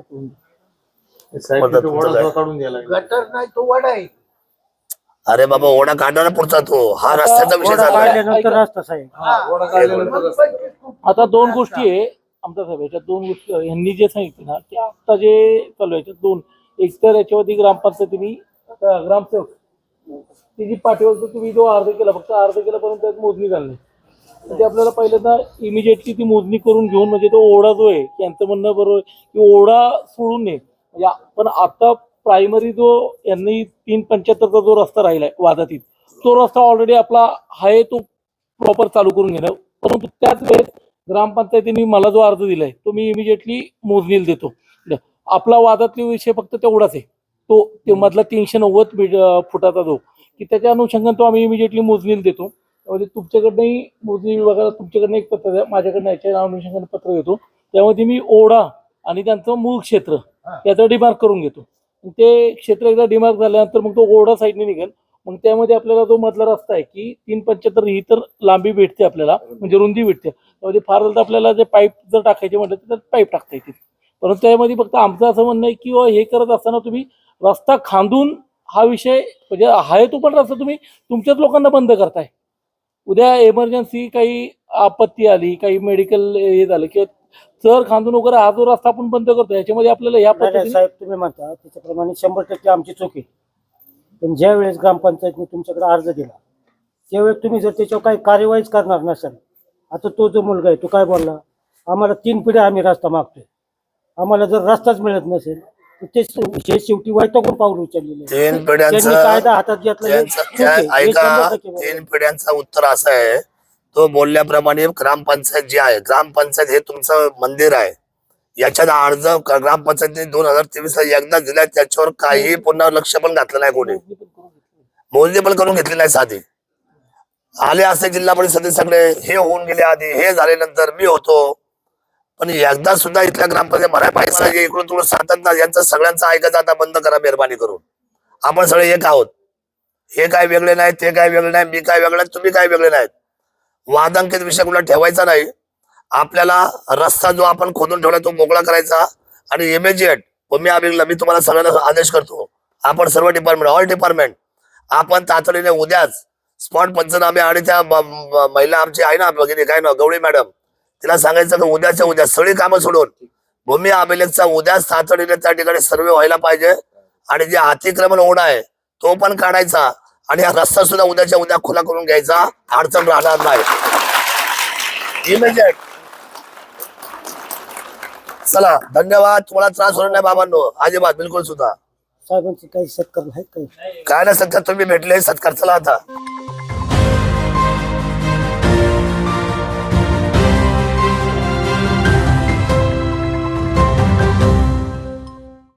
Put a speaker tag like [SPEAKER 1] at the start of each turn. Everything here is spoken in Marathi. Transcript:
[SPEAKER 1] साहेब तिथे ओढा सुद्धा काढून द्यायला लागला.
[SPEAKER 2] गटर नाही तो वडा आहे
[SPEAKER 3] अरे बाबा ओढा काढणार पुढचा तो हा रस्त्याचा विषय चालू आहे
[SPEAKER 4] काढल्यानंतर रस्ता साहेब
[SPEAKER 1] हा, ओढा काढल्यानंतर रस्ता.
[SPEAKER 2] पंचवीस फूट.
[SPEAKER 5] आता दोन गोष्टी आहे आमच्या साहेब याच्यात दोन गोष्टी. यांनी जे सांगितलं ना ते आता जे चालू आहे याच्यात दोन एक तर याच्यावरती ग्रामपंचायतीने अं, ग्रामसेवक ती जी पाठीवर तुम्ही जो अर्ज केला फक्त अर्ज केल्यापर्यंत त्यात मोजणी झाली नाही ते आपल्याला पहिल्यांदा इमिजिएटली ती मोजणी करून घेऊन म्हणजे तो ओढा जो आहे यांचं म्हणणं बरोबर आहे की ओढा सोडून नये. म्हणजे पण आता प्रायमरी जो यांनी तीन पंच्याहत्तरचा जो रस्ता राहिलाय वादातीत तो रस्ता ऑलरेडी आपला आहे तो प्रॉपर चालू करून घेणं परंतु त्याच वेळेस ग्रामपंचायतीने मला जो अर्ज दिलाय तो मी इमिजिएटली मोजणीला देतो. म्हणजे आपला वादातले विषय फक्त तेवढाच आहे. तो ते मधला तीनशे नव्वद फुटाचा जो की त्याच्या अनुषंगाने तो आम्ही इमिजिएटली मोजणीला देतो. त्यामध्ये तुमच्याकडनंही मोजणी विभागाला तुमच्याकडनं एक पत्र द्या. माझ्याकडनं याच्या अनुषंगाने पत्र घेतो. त्यामध्ये मी ओढा आणि त्यांचं मूळ क्षेत्र याचा डिमार्क करून घेतो. ते क्षेत्र एकदा डिमार्क झाल्यानंतर मग तो ओढा साईडने निघेल. मग त्यामध्ये आपल्याला जो मधला रस्ता आहे की तीन पंच्याहत्तर ही तर लांबी भेटते आपल्याला. म्हणजे रुंदी भेटते. त्यामध्ये फार झालं तर आपल्याला जे पाईप जर टाकायचे म्हटलं तर पाईप टाकता येतील. परंतु त्यामध्ये फक्त आमचं असं म्हणणं आहे की हे करत असताना तुम्ही रस्ता खांदून हा विषय म्हणजे आहे तो पण रस्ता तुम्ही तुमच्याच लोकांना बंद करताय. उद्या एमर्जन्सी काही आपत्ती आली काही मेडिकल हे झालं किंवा चर खांदून वगैरे हा जो रस्ता आपण बंद करतो याच्यामध्ये आपल्याला ह्या
[SPEAKER 4] नाही, नाही,
[SPEAKER 5] पद्धतीने
[SPEAKER 4] साहेब तुम्ही म्हणता त्याच्याप्रमाणे शंभर टक्के आमची चूक आहे. पण ज्या वेळेस ग्रामपंचायतने तुमच्याकडे अर्ज दिला त्यावेळेस तुम्ही जर त्याच्यावर काही कार्यवाहीच करणार नसाल आता तो जो मुलगा आहे तो काय बोलला? आम्हाला तीन पिढ्या आम्ही रस्ता मागतोय. आम्हाला जर रस्ताच मिळत नसेल ते हे शेवटी वैतागून पाऊल उचललेले आहे.
[SPEAKER 3] तीन
[SPEAKER 4] त्यांनी कायदा
[SPEAKER 3] पिढ्यांचं
[SPEAKER 4] हातात घेतला हे
[SPEAKER 3] त्यांचं-
[SPEAKER 4] चूक
[SPEAKER 3] त्या-
[SPEAKER 4] आहे. हे
[SPEAKER 3] ऐका
[SPEAKER 4] शंभर टक्के बरोबर आहे.
[SPEAKER 3] तीन पिढ्यांचा उत्तर असं आहे तो बोलल्याप्रमाणे ग्रामपंचायत जी आहे ग्रामपंचायत हे तुमचं मंदिर आहे याच्यात अर्ज क- ग्रामपंचायतीने दोन हजार तेवीस ला एकदा दिलाय त्याच्यावर काही पुन्हा लक्ष पण घातलं नाही कोणी मोजणी पण करून घेतली नाही साधी आले असते जिल्हा परिषदेत सगळे हे होऊन गेले आधी हे झाले नंतर मी होतो पण एकदा सुद्धा इथल्या ग्रामपंचायत मराठी पैसा इकडून तुला सांगतात यांचा यांचं ऐकत आता बंद करा मेहरबानी करून. आपण सगळे एक आहोत. हे काय वेगळे नाही ते काय वेगळे नाही मी काय वेगळे तुम्ही काय वेगळे नाहीत. वादांकित विषय कुठला ठेवायचा नाही. आपल्याला रस्ता जो आपण खोदून ठेवला तो मोकळा करायचा आणि इमिजिएट मी आम्ही मी तुम्हाला सगळ्यांना आदेश करतो. आपण सर्व डिपार्टमेंट ऑल डिपार्टमेंट आपण तातडीने उद्याच स्पॉट पंचनामे आणि त्या महिला आमची आहे ना भगिनी काय ना गवळी मॅडम. तिला सांगायचं की उद्याच्या उद्या सगळी कामं सोडून भूमी अभिलेखचा उद्याच तातडीने त्या ठिकाणी सर्वे व्हायला पाहिजे आणि जे अतिक्रमण ओढा आहे तो पण काढायचा आणि हा रस्ता सुद्धा उद्याच्या उद्या खुला करून घ्यायचा अडचण राहणार नाही. इमिजिएट चला धन्यवाद. तुम्हाला त्रास होणार नाही बाबांनो. अजिबात बिलकुल सुद्धा.
[SPEAKER 4] साहेबांचे काही सत्कार आहेत काही
[SPEAKER 3] काय ना सत्कार तुम्ही भेटले सत्कार चला आता.